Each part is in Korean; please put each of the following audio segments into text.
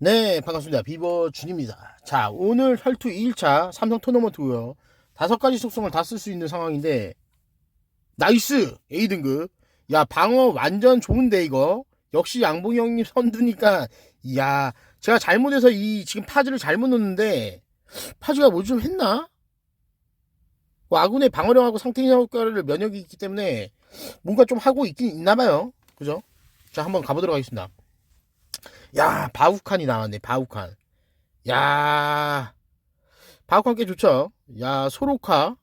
네, 반갑습니다. 비버 준입니다. 자, 오늘 혈투 2일차 삼성 토너먼트고요. 다섯 가지 속성을 다 쓸 수 있는 상황인데 나이스! A등급. 야, 방어 완전 좋은데 이거. 역시 양봉이 형님 선두니까 야, 제가 잘못해서 이 지금 파즈를 잘못 넣는데 파즈가 뭐 좀 했나? 뭐 아군의 방어력하고 상태 효과를 면역이 있기 때문에 뭔가 좀 하고 있긴 있나 봐요. 그죠? 자, 한번 가보도록 하겠습니다. 야, 바우칸이 나왔네, 바우칸. 야, 바우칸 꽤 좋죠? 야, 소로카.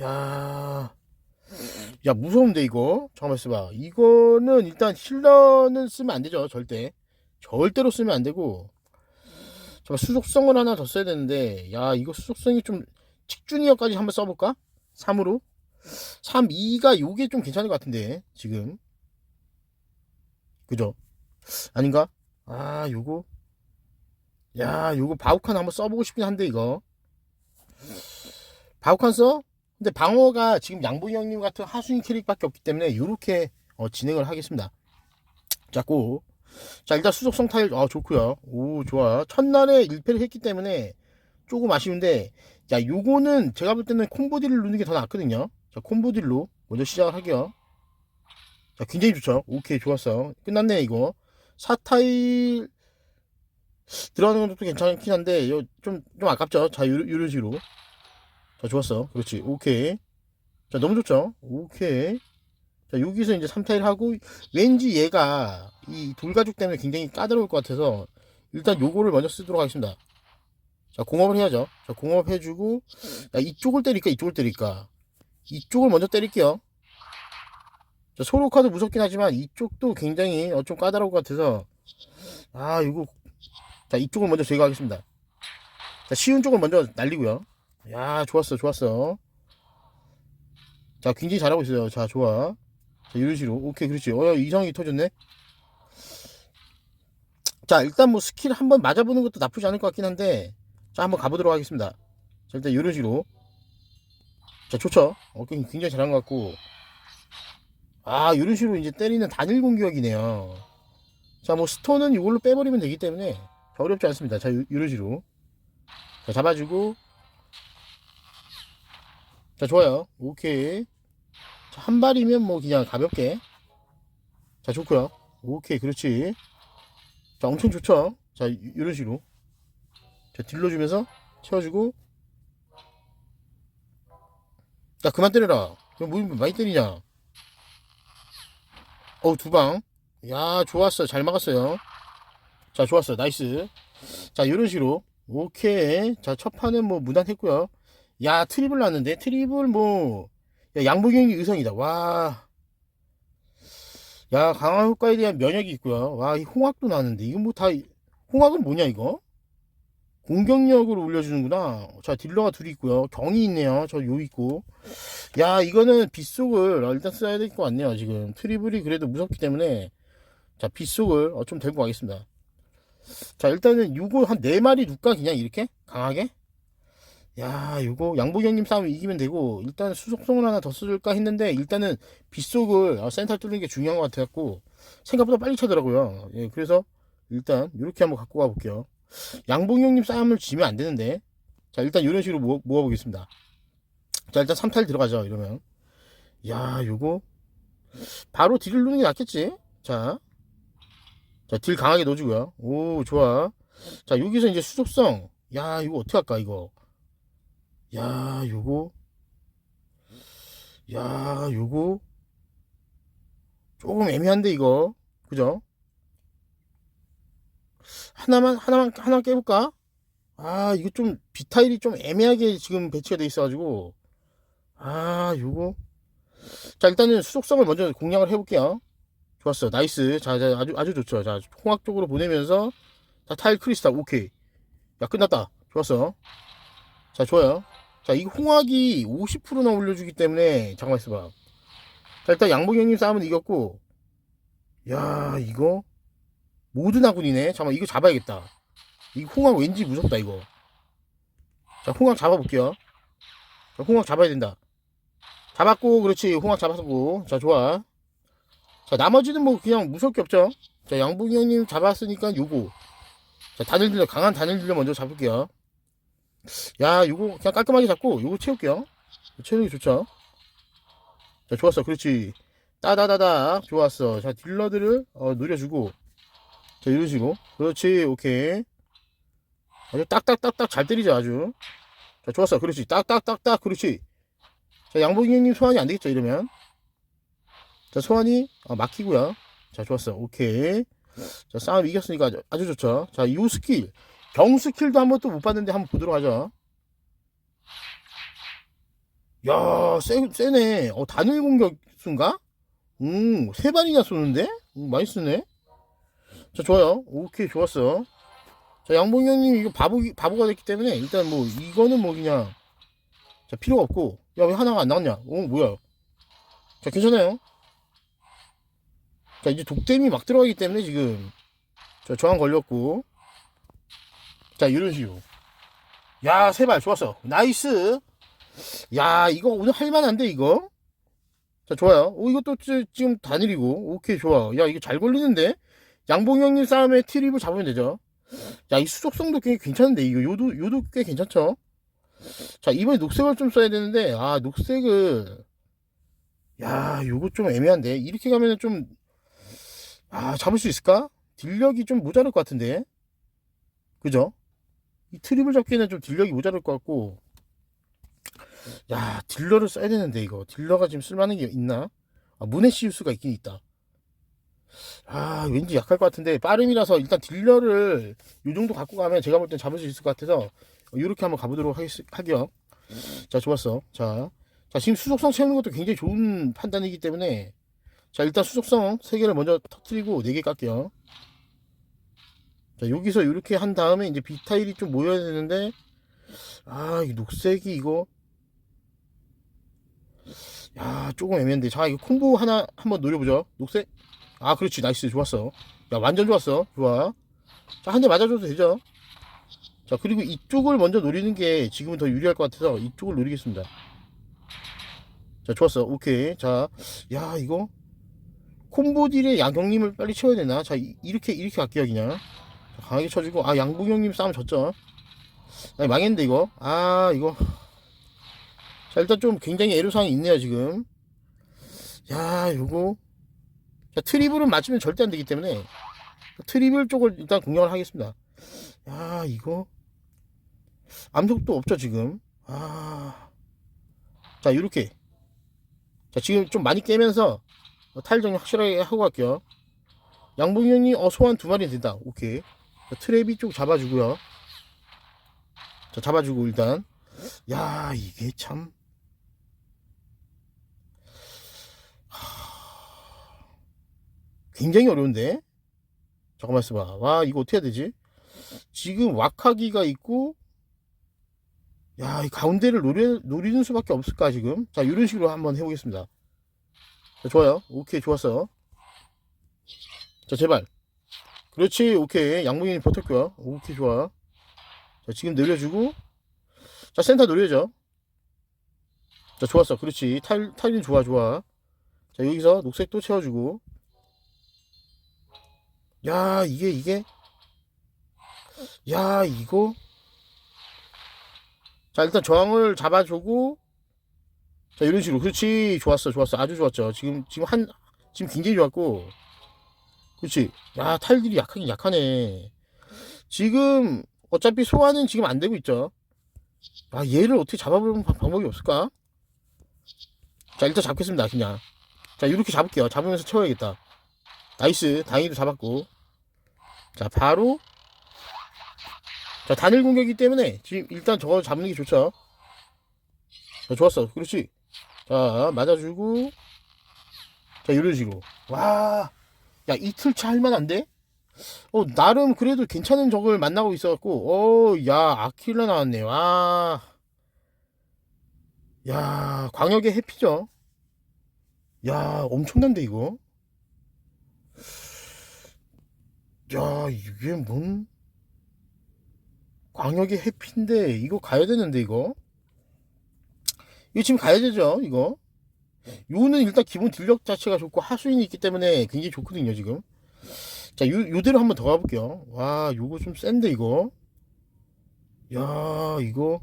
야, 야, 무서운데, 이거? 잠깐만 있어봐. 이거는 일단 힐러는 쓰면 안 되죠, 절대. 절대로 쓰면 안 되고. 잠깐 수속성을 하나 더 써야 되는데, 야, 이거 수속성이 좀, 직준이어까지 한번 써볼까? 3으로? 3, 2가 요게 좀 괜찮은 것 같은데, 지금. 그죠? 아닌가? 아, 요거. 야, 요거 바우칸 한번 써보고 싶긴 한데, 이거. 바우칸 써? 근데 방어가 지금 양보이 형님 같은 하수인 캐릭밖에 없기 때문에 요렇게 어, 진행을 하겠습니다. 자, 고. 자, 일단 수속성 타일, 아, 좋고요 오, 좋아. 첫날에 1패를 했기 때문에 조금 아쉬운데, 야, 요거는 제가 볼 때는 콤보딜을 누르는 게 더 낫거든요. 자, 콤보딜로 먼저 시작을 할게요. 자, 굉장히 좋죠. 오케이, 좋았어. 끝났네, 이거. 사타일 들어가는 것도 괜찮긴 한데, 요, 좀, 좀 아깝죠. 자, 요, 요런 식으로. 자, 좋았어. 그렇지. 오케이. 자, 너무 좋죠. 오케이. 자, 여기서 이제 3타일 하고, 왠지 얘가 이 돌가죽 때문에 굉장히 까다로울 것 같아서, 일단 요거를 먼저 쓰도록 하겠습니다. 자, 공업을 해야죠. 자, 공업 해주고, 야, 이쪽을 때릴까, 이쪽을 때릴까. 이쪽을 먼저 때릴게요. 자, 소로 카도 무섭긴 하지만 이쪽도 굉장히 어, 좀 까다로울 것 같아서. 아 이거. 자 이쪽을 먼저 제거하겠습니다. 자 쉬운 쪽을 먼저 날리고요. 야 좋았어 좋았어. 자 굉장히 잘하고 있어요. 자 좋아. 자 이런 식으로. 오케이 그렇지. 어 이상하게 터졌네. 자 일단 뭐 스킬 한번 맞아보는 것도 나쁘지 않을 것 같긴 한데 자 한번 가보도록 하겠습니다. 자 일단 이런 식으로. 자 좋죠. 어 굉장히 잘한 것 같고 아, 이런 식으로 이제 때리는 단일 공격이네요. 자, 뭐 스톤은 이걸로 빼버리면 되기 때문에 어렵지 않습니다. 자, 요- 이런 식으로. 자, 잡아주고. 자, 좋아요. 오케이. 자, 한 발이면 뭐 그냥 가볍게. 자, 좋고요. 오케이, 그렇지. 자, 엄청 좋죠. 자, 이- 이런 식으로. 자, 딜러 주면서 채워주고. 자, 그만 때려라. 그럼 뭐 많이 때리냐. 어우 두 방. 야 좋았어 잘 막았어요. 자 좋았어 나이스. 자 이런 식으로 오케이. 자 첫 판은 뭐 무난했고요. 야 트리블 났는데 트리블 뭐 야, 양보경이 의성이다. 와. 야 강화 효과에 대한 면역이 있고요. 와 이 홍학도 나왔는데 이건 뭐 다 홍학은 뭐냐 이거? 공격력으로 올려주는구나. 자 딜러가 둘이 있고요. 경이 있네요. 저 요 있고. 야 이거는 빗속을 어, 일단 써야 될 것 같네요 지금 트리블이 그래도 무섭기 때문에 자 빗속을 어, 좀 들고 가겠습니다 자 일단은 요거 한 4마리 둘까 그냥 이렇게 강하게 야 요거 양보경님 싸움 이기면 되고 일단 수속성을 하나 더 쓸까 했는데 일단은 빗속을 어, 센터 뚫는 게 중요한 것 같아 갖고 생각보다 빨리 차더라고요 예 그래서 일단 이렇게 한번 갖고 가 볼게요 양봉형님 싸움을 지면 안 되는데 자 일단 이런 식으로 모아, 모아보겠습니다 자 일단 3탈 들어가죠 이러면 야 요거 바로 딜을 누르는 게 낫겠지 자 자, 딜 강하게 넣어주고요. 오, 좋아. 자, 여기서 이제 수속성. 야, 이거 어떻게 할까, 이거. 야, 요거. 야, 요거. 조금 애매한데, 이거. 그죠? 하나만, 하나만, 하나 깨볼까? 아, 이거 좀, 비타일이 좀 애매하게 지금 배치가 돼 있어가지고. 아, 요거. 자, 일단은 수속성을 먼저 공략을 해볼게요. 좋았어. 나이스. 자, 자, 아주, 아주 좋죠. 자, 홍학 쪽으로 보내면서. 자, 타일 크리스탈. 오케이. 야, 끝났다. 좋았어. 자, 좋아요. 자, 이 홍학이 50%나 올려주기 때문에. 잠깐만 있어봐. 자, 일단 양봉형님 싸움은 이겼고. 야, 이거. 모든 아군이네. 잠깐만, 이거 잡아야겠다. 이 홍학 왠지 무섭다, 이거. 자, 홍학 잡아볼게요. 자, 홍학 잡아야 된다. 잡았고, 그렇지. 홍학 잡았고. 자, 좋아. 자, 나머지는 뭐 그냥 무섭게 없죠. 자, 양봉이 형님 잡았으니까 요거. 자, 단일 딜러, 강한 단일 딜러 먼저 잡을게요. 야, 요거 그냥 깔끔하게 잡고 요거 채울게요. 채우는 게 좋죠. 자, 좋았어. 그렇지. 따다다다. 좋았어. 자, 딜러들을 어, 노려주고. 자, 이런 식으로. 그렇지. 오케이. 아주 딱딱딱딱 잘 때리죠, 아주. 자, 좋았어. 그렇지. 딱딱딱딱. 그렇지. 자, 양봉이 형님 소환이 안 되겠죠, 이러면. 자, 소환이 어, 막히고요. 자, 좋았어. 오케이. 자, 싸움 이겼으니까 아주, 아주 좋죠. 자, 이 스킬. 경 스킬도 한 번 또 못 봤는데 한번 보도록 하죠. 야, 세, 세네. 어, 단일 공격수인가? 음, 세 발이나 쏘는데? 음, 많이 쓰네. 자, 좋아요. 오케이, 좋았어. 자, 양봉이 형님, 이거 바보, 바보가 됐기 때문에, 일단 뭐, 이거는 뭐, 그냥, 자, 필요가 없고. 야, 왜 하나가 안 나왔냐? 어, 뭐야. 자, 괜찮아요. 자, 이제 독댐이 막 들어가기 때문에, 지금. 자, 저항 걸렸고. 자, 이런 식으로. 야, 세 발, 좋았어. 나이스. 야, 이거 오늘 할만한데, 이거? 자, 좋아요. 오, 이것도 지- 지금 단일이고. 오케이, 좋아. 야, 이거 잘 걸리는데? 양봉 형님 싸움에 트립을 잡으면 되죠. 야, 이 수속성도 꽤 괜찮은데, 이거 요도, 요도 꽤 괜찮죠? 자, 이번에 녹색을 좀 써야 되는데, 아, 녹색을, 야, 요거 좀 애매한데. 이렇게 가면은 좀, 아, 잡을 수 있을까? 딜력이 좀 모자랄 것 같은데. 그죠? 이 트립을 잡기에는 좀 딜력이 모자랄 것 같고, 야, 딜러를 써야 되는데, 이거. 딜러가 지금 쓸만한 게 있나? 아, 무네시우스가 있긴 있다. 아, 왠지 약할 것 같은데, 빠름이라서 일단 딜러를 요 정도 갖고 가면 제가 볼 땐 잡을 수 있을 것 같아서, 이렇게 한번 가보도록 하겠, 하게요. 자, 좋았어. 자, 자, 지금 수속성 채우는 것도 굉장히 좋은 판단이기 때문에, 자, 일단 수속성 3개를 먼저 터트리고 4개 깎게요. 자, 여기서 이렇게 한 다음에 이제 비타일이 좀 모여야 되는데, 아, 이 녹색이 이거, 야, 조금 애매한데. 자, 이거 콤보 하나 한번 노려보죠. 녹색. 아, 그렇지. 나이스. 좋았어. 야, 완전 좋았어. 좋아. 자, 한 대 맞아줘도 되죠. 자, 그리고 이쪽을 먼저 노리는 게 지금은 더 유리할 것 같아서 이쪽을 노리겠습니다. 자, 좋았어. 오케이. 자, 야, 이거. 콤보 딜에 양경님을 빨리 채워야 되나? 자, 이, 렇게 이렇게 갈게요, 그냥. 자, 강하게 쳐주고. 아, 양봉형님 싸움 졌죠. 아, 망했는데, 이거. 아, 이거. 자, 일단 좀 굉장히 애로사항이 있네요, 지금. 야, 요거. 자, 트리블은 맞으면 절대 안 되기 때문에. 트리블 쪽을 일단 공략을 하겠습니다. 야, 이거. 암속도 없죠, 지금. 아. 자, 요렇게. 자, 지금 좀 많이 깨면서 어, 타일 정리 확실하게 하고 갈게요. 양봉이 형이, 어, 소환 두 마리 된다. 오케이. 자, 트랩이 쪽 잡아주고요. 자, 잡아주고, 일단. 야, 이게 참. 굉장히 어려운데? 잠깐만 있어봐. 와, 이거 어떻게 해야 되지? 지금 왁하기가 있고, 야, 이 가운데를 노리, 노리는 수밖에 없을까, 지금? 자, 이런 식으로 한번 해보겠습니다. 자, 좋아요. 오케이, 좋았어. 자, 제발. 그렇지, 오케이. 양봉이 버텼고요. 오케이, 좋아. 자, 지금 늘려주고, 자, 센터 노려줘. 자, 좋았어. 그렇지. 타일, 타일은 좋아, 좋아. 자, 여기서 녹색도 채워주고. 야, 이게, 이게. 야, 이거. 자, 일단 저항을 잡아주고. 자, 이런 식으로. 그렇지. 좋았어, 좋았어. 아주 좋았죠. 지금, 지금 한, 지금 굉장히 좋았고. 그렇지. 야, 타일들이 약하긴 약하네. 지금, 어차피 소화는 지금 안 되고 있죠. 아, 얘를 어떻게 잡아보는 방- 방법이 없을까? 자, 일단 잡겠습니다, 그냥. 자, 이렇게 잡을게요. 잡으면서 채워야겠다. 나이스. 다행히도 잡았고. 자, 바로. 자, 단일 공격이기 때문에, 지금 일단 저거 잡는 게 좋죠. 자, 좋았어. 그렇지. 자, 맞아주고. 자, 이런 식으로. 와. 야, 이틀차 할만 한데? 어, 나름 그래도 괜찮은 적을 만나고 있어갖고, 어, 야, 아킬라 나왔네. 와. 야, 광역의 해피죠. 야, 엄청난데, 이거. 야, 이게 뭔. 광역의 해피인데, 이거 가야 되는데, 이거. 이거 지금 가야 되죠, 이거. 요는 일단 기본 딜력 자체가 좋고 하수인이 있기 때문에 굉장히 좋거든요 지금. 자 요, 요대로 한번 더 가볼게요. 와 요거 좀 센데 이거? 야 이거?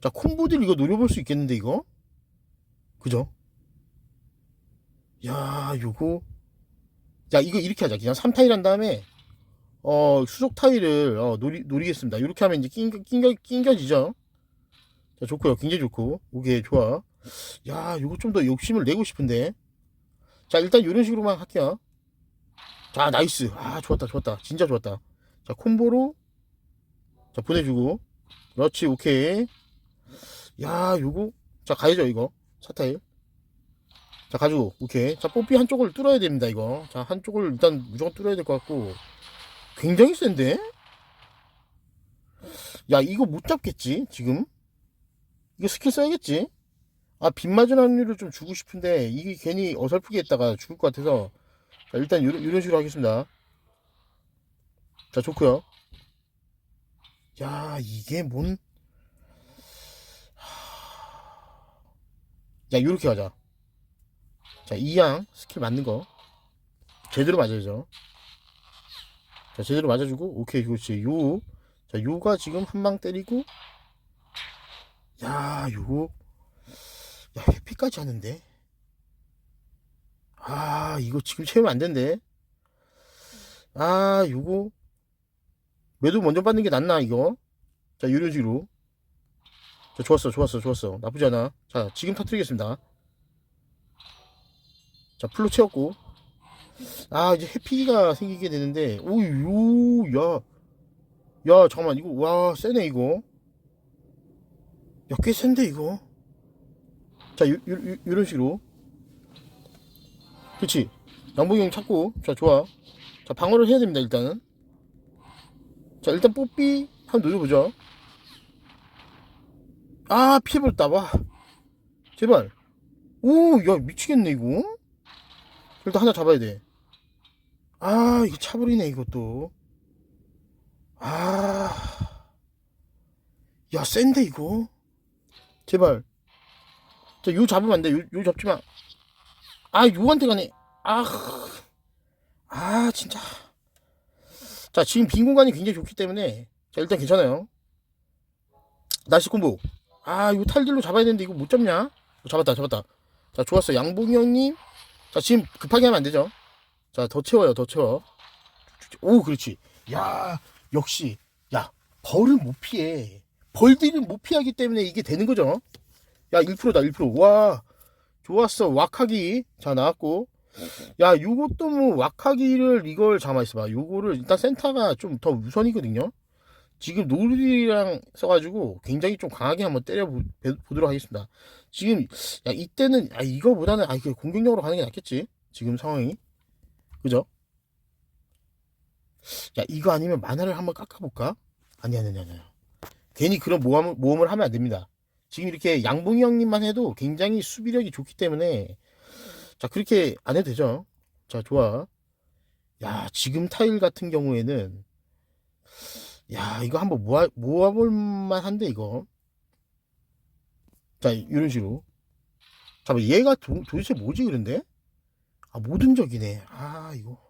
자 콤보딜 이거 노려볼 수 있겠는데 이거? 그죠? 야 요거? 자 이거 이렇게 하자. 그냥 3타일 한 다음에 어 수속 타일을 어, 노리, 노리겠습니다. 이렇게 하면 이제 낑겨, 낑겨, 낑겨지죠? 자 좋고요. 굉장히 좋고. 오케이 좋아. 야 요거 좀 더 욕심을 내고 싶은데. 자 일단 이런 식으로만 할게요. 자 나이스. 아 좋았다 좋았다. 진짜 좋았다. 자 콤보로 자 보내주고. 그렇지 오케이. 야 요거. 자 가야죠 이거. 사타일. 자 가지고 오케이. 자 뽀삐 한쪽을 뚫어야 됩니다 이거. 자 한쪽을 일단 무조건 뚫어야 될 것 같고 굉장히 센데? 야 이거 못 잡겠지 지금? 이거 스킬 써야겠지? 아 빗 맞은 확률을 좀 주고 싶은데 이게 괜히 어설프게 했다가 죽을 것 같아서. 자, 일단 요런, 요런 식으로 하겠습니다. 자 좋고요. 야 이게 뭔? 자, 요렇게 가자. 자, 이양 스킬 맞는 거. 제대로 맞아야죠. 자, 제대로 맞아주고, 오케이, 그렇지. 요. 자, 요가 지금 한 방 때리고, 야, 요거. 야, 회피까지 하는데. 아, 이거 지금 채우면 안 된대. 아, 요거. 매도 먼저 받는 게 낫나, 이거? 자, 식으로. 자, 좋았어, 좋았어, 좋았어. 나쁘지 않아. 자, 지금 터뜨리겠습니다. 자, 풀로 채웠고. 아, 이제 해피가 생기게 되는데, 오, 요, 야. 야, 잠깐만, 이거, 와, 세네, 이거. 야, 꽤 센데, 이거. 자, 요, 요, 요, 요런 식으로. 그치. 양봉이 형 찾고. 자, 좋아. 자, 방어를 해야 됩니다, 일단은. 자, 일단 뽀삐 한번 노려보죠. 아 피해버렸다 와 제발 오야 미치겠네 이거 일단 하나 잡아야 돼 아 이게 차버리네 이것도. 아 야 센데 이거? 제발. 자 요 잡으면 안 돼. 요, 요 잡지 마. 아 요한테 가네. 아, 아 진짜. 자 지금 빈 공간이 굉장히 좋기 때문에 자 일단 괜찮아요. 날씨 콤보. 아 이거 탈딜로 잡아야 되는데 이거 못 잡냐? 잡았다 잡았다. 자 좋았어. 양봉이 형님 자 지금 급하게 하면 안 되죠? 자 더 채워요 더 채워. 오 그렇지. 야 역시. 야 벌을 못 피해. 벌들은 못 피하기 때문에 이게 되는 거죠? 야 1%다 1%와 좋았어. 왁하기. 자 나왔고. 야 요것도 뭐 왁하기를 이걸 잠아 있어봐. 요거를 일단 센터가 좀 더 우선이거든요. 지금 노르디랑 써가지고 굉장히 좀 강하게 한번 때려 보, 도록 하겠습니다. 지금 야 이때는 아 이거보다는 아 공격력으로 가는 게 낫겠지. 지금 상황이 그죠? 야 이거 아니면 만화를 한번 깎아볼까? 아니 아니 아니 아니. 괜히 그런 모험, 모험을 하면 안 됩니다. 지금 이렇게 양봉이 형님만 해도 굉장히 수비력이 좋기 때문에 자 그렇게 안 해도 되죠. 자 좋아. 야 지금 타일 같은 경우에는 야 이거 한번 모아 모아볼 만 한데 이거 자 이런 식으로. 잠깐 얘가 도, 도대체 뭐지 그런데? 아 모든 적이네. 아 이거.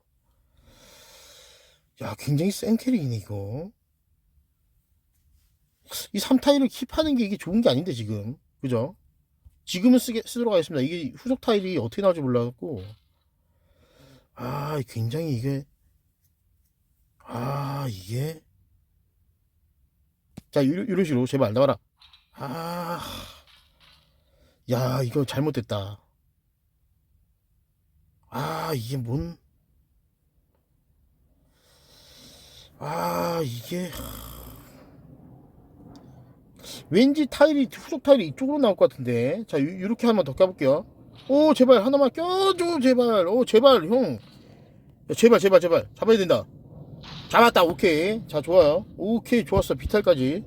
야 굉장히 센 캐릭이네 이거. 이 3타일을 킵하는 게 이게 좋은 게 아닌데 지금. 그죠? 지금은 쓰게, 쓰도록 하겠습니다. 이게 후속 타일이 어떻게 나올지 몰라갖고. 아 굉장히 이게 아 이게. 자, 이런 식으로 제발 나와라. 아, 야, 이거 잘못됐다. 아, 이게 뭔, 아, 이게, 왠지 타일이, 후속 타일이 이쪽으로 나올 것 같은데. 자, 요, 렇게 한번 더 껴볼게요. 오, 제발, 하나만 껴줘, 제발. 오, 제발, 형. 야, 제발, 제발, 제발. 잡아야 된다. 잡았다 오케이 자 좋아요 오케이 좋았어 비탈까지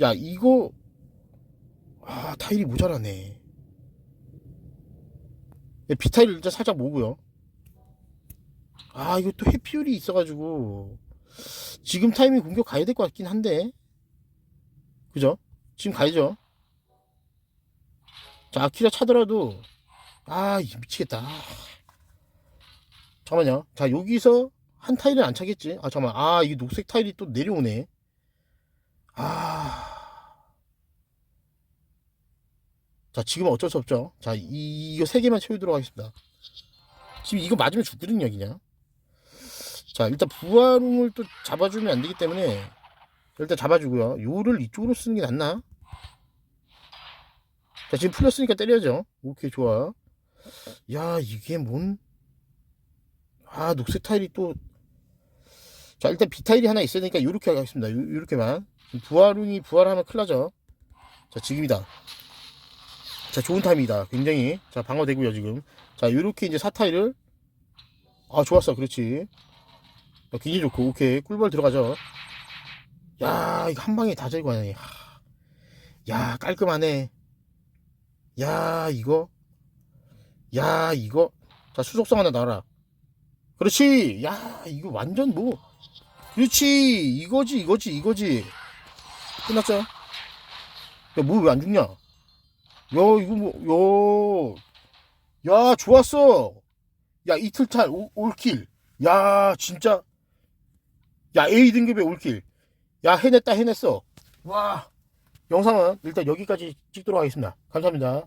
야 이거 아 타일이 모자라네 비타일 일단 살짝 모으고요 아 이거 또 해피율이 있어가지고 지금 타이밍 공격 가야 될 것 같긴 한데 그죠 지금 가야죠 자 아키라 차더라도 아, 이 미치겠다. 아. 잠깐만요. 자, 여기서 한 타일은 안 차겠지? 아, 잠깐만. 아, 이게 녹색 타일이 또 내려오네. 아. 자, 지금 어쩔 수 없죠. 자, 이, 이거 세 개만 채우도록 하겠습니다. 지금 이거 맞으면 죽거든요, 그냥. 자, 일단 부활음을 또 잡아주면 안 되기 때문에 일단 잡아주고요. 요를 이쪽으로 쓰는 게 낫나? 자, 지금 풀렸으니까 때려야죠. 오케이, 좋아. 야, 이게 뭔? 아, 녹색 타일이 또. 자, 일단 B 타일이 하나 있어야 되니까 요렇게 하겠습니다. 요, 요렇게만. 부활운이 부활하면 큰일 나죠. 자, 지금이다. 자, 좋은 타임이다. 굉장히. 자, 방어되고요, 지금. 자, 요렇게 이제 4타일을. 아, 좋았어. 그렇지. 야, 굉장히 좋고. 오케이. 꿀벌 들어가죠. 야, 이거 한 방에 다 제거 하네. 하. 야, 깔끔하네. 야, 이거. 야, 이거. 자, 수속성 하나 나와라. 그렇지. 야, 이거 완전 뭐. 그렇지. 이거지, 이거지, 이거지. 끝났죠? 야, 뭐 왜 안 죽냐? 야, 이거 뭐, 야. 야, 좋았어. 야, 이틀탈, 올- 올킬. 야, 진짜. 야, A 등급의 올킬. 야, 해냈다, 해냈어. 와. 영상은 일단 여기까지 찍도록 하겠습니다. 감사합니다.